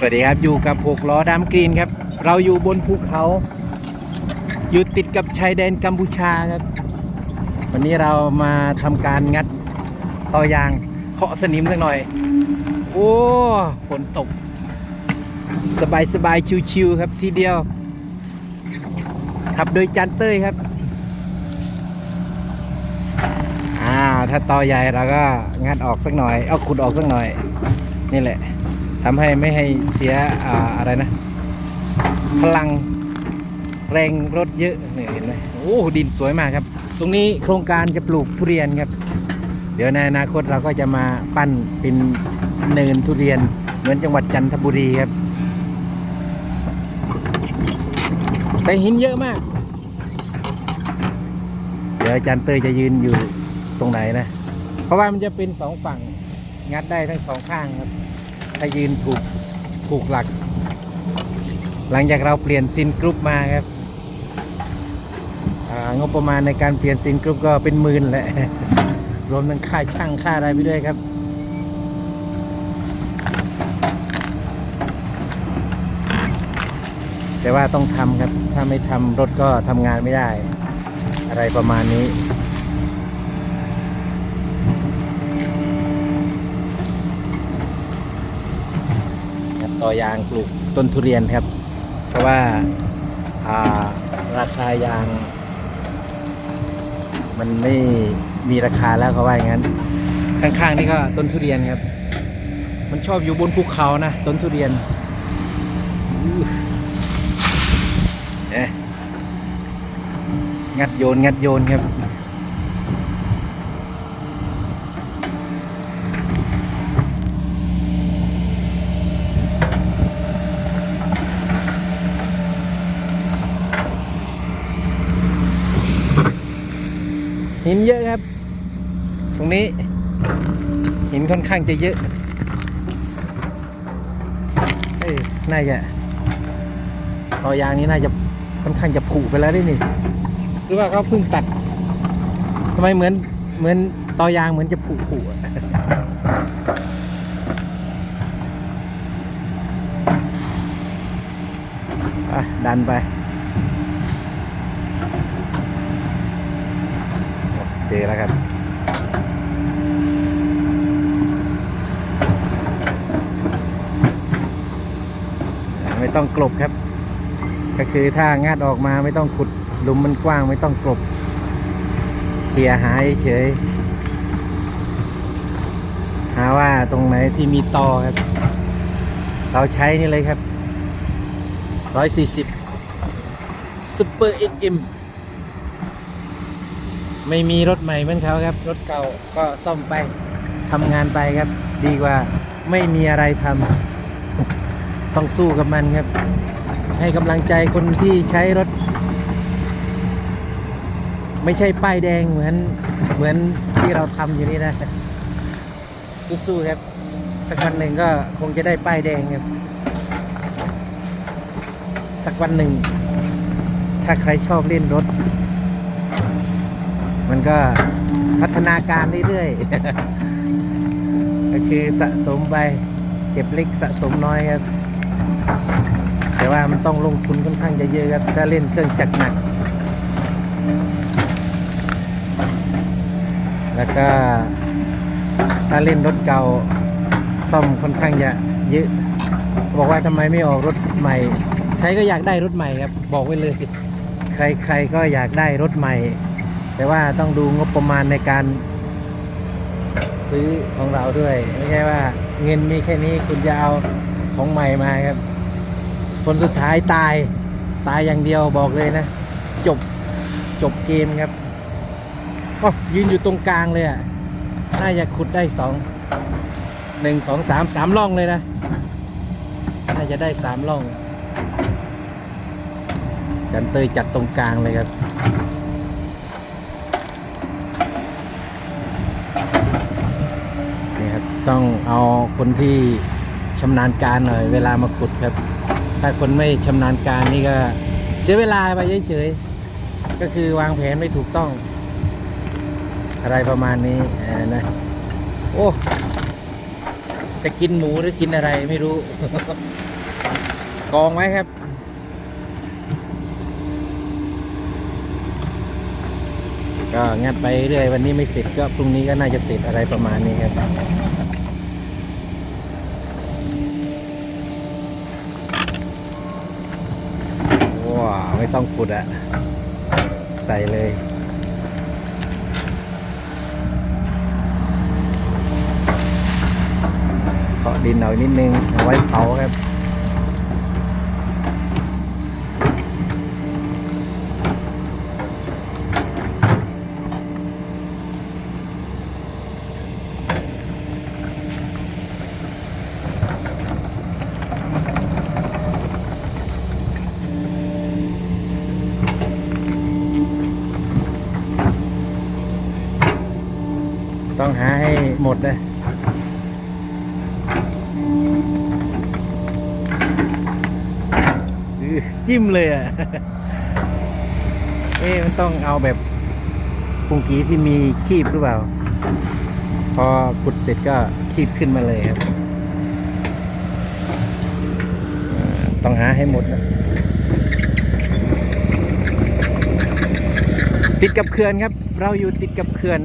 สวัสดีครับอยู่กับหกล้อดามกรีนครับ เราอยู่บนภูเขา อยู่ติดกับชายแดนกัมพูชาครับ วันนี้เรามาทำการงัดต่อยางเคาะสนิมสักหน่อย โอ้ฝนตก สบายสบายชิวๆครับทีเดียว ขับโดยจันเต้ยครับอ่าถ้าต่อใหญ่เราก็งัดออกสักหน่อย เอาขุดออกสักหน่อย นี่แหละ ทำให้ไม่ให้เสียออะไรนะ พลังแรงรถเยอะนี่เห็นไหมโอ้ดินสวยมากครับ ตรงนี้โครงการจะปลูกทุเรียนครับ เดี๋ยวในอนาคตเราก็จะมาปั้นเป็นเนินทุเรียนเหมือนจังหวัดจันทบุรีครับ แต่หินเยอะมาก เดี๋ยวอาจารย์เตยจะยืนอยู่ตรงไหนนะ เพราะว่ามันจะเป็นสองฝั่งงัดได้ทั้งสองข้างครับ ถ้ายืนถูกถูกหลัก หลังจากเราเปลี่ยนซินกรุ๊ปมาครับงบประมาณในการเปลี่ยนซินกรุ๊ปก็เป็นหมื่นแหละรวมทั้งค่าช่างค่าอะไรไปด้วยครับแต่ว่าต้องทำครับ ถ้าไม่ทำรถก็ทำงานไม่ได้ อะไรประมาณนี้ ครับ ต่อยางปลูกต้นทุเรียนครับ เพราะว่าาราคายาง มันไม่มีราคาแล้วเขาว่าอย่างนั้น ข้างๆนี่ก็ต้นทุเรียนครับ มันชอบอยู่บนภูเขานะต้นทุเรียนเอ๊ะงัดโยน งัดโยนครับ หินเยอะครับ ตรงนี้ หินค่อนข้างจะเยอะเอ้ยน่าจะต่อยางนี้น่าจะค่อนข้างจะผุไปแล้วด้วยนี่หรือว่าเขาเพิ่งตัดทำไมเหมือนเหมือนต่อยางเหมือนจะผุผุอะอะดันไป เจแล้วครับไม่ต้องกลบครับ ก็คือถ้างาดออกมาไม่ต้องขุดหลุมมันกว้างไม่ต้องกลบเคลียหายเฉย หาว่าตรงไหนที่มีตอครับ เราใช้นี่เลยครับร้อยสี่สิบซุปเปอร์เอ็กเอ็ม ไม่มีรถใหม่เหมือนเขาครับ รถเก่าก็ซ่อมไปทำงานไปครับ ดีกว่าไม่มีอะไรทำต้องสู้กับมันครับ ให้กำลังใจคนที่ใช้รถ ไม่ใช่ป้ายแดงเหมือนเหมือนที่เราทำอยู่นี่นะสู้ๆครับ สักวันหนึ่งก็คงจะได้ป้ายแดงครับ สักวันหนึ่ง ถ้าใครชอบเล่นรถ มันก็พัฒนาการเรื่อยๆ ก็คือสะสมไปเก็บเล็กสะสมน้อยครับ แต่ว่ามันต้องลงทุนค่อนข้างจะเยอะครับ ถ้าเล่นเครื่องจักรหนัก แล้วก็ถ้าเล่นรถเก่าซ่อมค่อนข้างจะเยอะ บอกว่าทำไมไม่ออกรถใหม่ ใครก็อยากได้รถใหม่ครับ บอกไว้เลย ใครๆก็อยากได้รถใหม่ แต่ว่าต้องดูงบประมาณในการซื้อของเราด้วย ไม่ใช่ว่าเงินมีแค่นี้คุณจะเอาของใหม่มาครับ ผลสุดท้ายตายตายอย่างเดียวบอกเลยนะ จบจบเกมครับโอ้ยืนอยู่ตรงกลางเลยอะน่าจะขุดได้สองหนึ่งสองสามสามล่องเลยนะ น่าจะได้สามล่อง จันเตยจัดตรงกลางเลยครับ นี่ครับ ต้องเอาคนที่ชำนาญการหน่อย เวลามาขุดครับ ถ้าคนไม่ชำนาญการนี่ก็เสียเวลาไปเฉยๆก็คือวางแผนไม่ถูกต้อง อะไรประมาณนี้นะโอ้จะกินหมูหรือกินอะไรไม่รู้ กองไว้ครับก็งัดไปเรื่อยวันนี้ไม่เสร็จก็พรุ่งนี้ก็น่าจะเสร็จอะไรประมาณนี้ครับ ว้าว ไม่ต้องขุดอะใส่เลยเคาะดินหน่อยนิดนึงเอาไว้เผาครับ ต้องหาให้หมดเลยอื้อจิ้มเลยอะเอ๊ะมันต้องเอาแบบปุงกีที่มีคีบหรือเปล่า พอขุดเสร็จก็คีบขึ้นมาเลยครับอ่าต้องหาให้หมดนะติดกับเขื่อนครับ เราอยู่ติดกับเขื่อน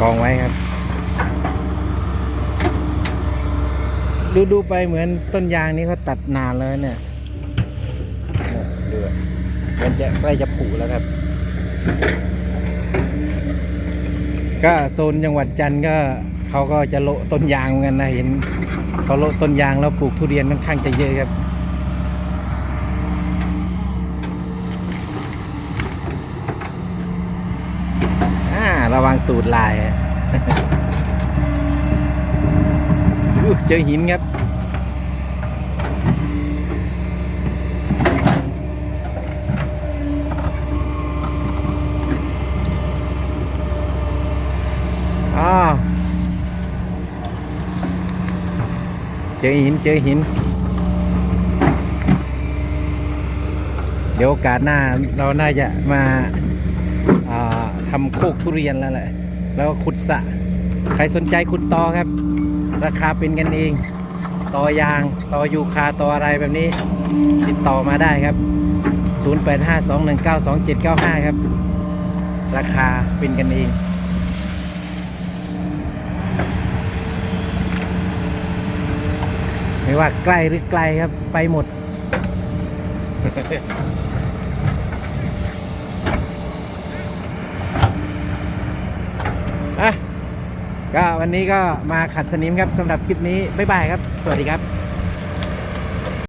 กองไว้ครับ ดูดูไปเหมือนต้นยางนี้เขาตัดนานแล้วเนี่ยเนี่ยดูอมันจะใกล้จะผุแล้วครับ ก็โซนจังหวัดจันทร์ก็เขาก็จะโละต้นยางเหมือนกันนะเห็นเขาโละต้นยางแล้วปลูกทุเรียนค่อนข้างจะเยอะครับอ่าระวังตูดลาย เจอหินครับอ๋อเจอหิน เจอหิน เดี๋ยวโอกาสหน้าเราน่าจะมาาทำโคกทุเรียนแล้วแหละ แล้วก็ขุดสะ ใครสนใจขุดต่อครับ ราคาเป็นกันเอง ต่อยางต่อยูคาต่ออะไรแบบนี้ติดต่อมาได้ครับ 0852192795 ครับ ราคาเป็นกันเองไม่ว่าใกล้หรือไกลครับไปหมด ก็วันนี้ก็มาขัดสนิมครับสำหรับคลิปนี้บ๊ายบายครับ สวัสดีครับ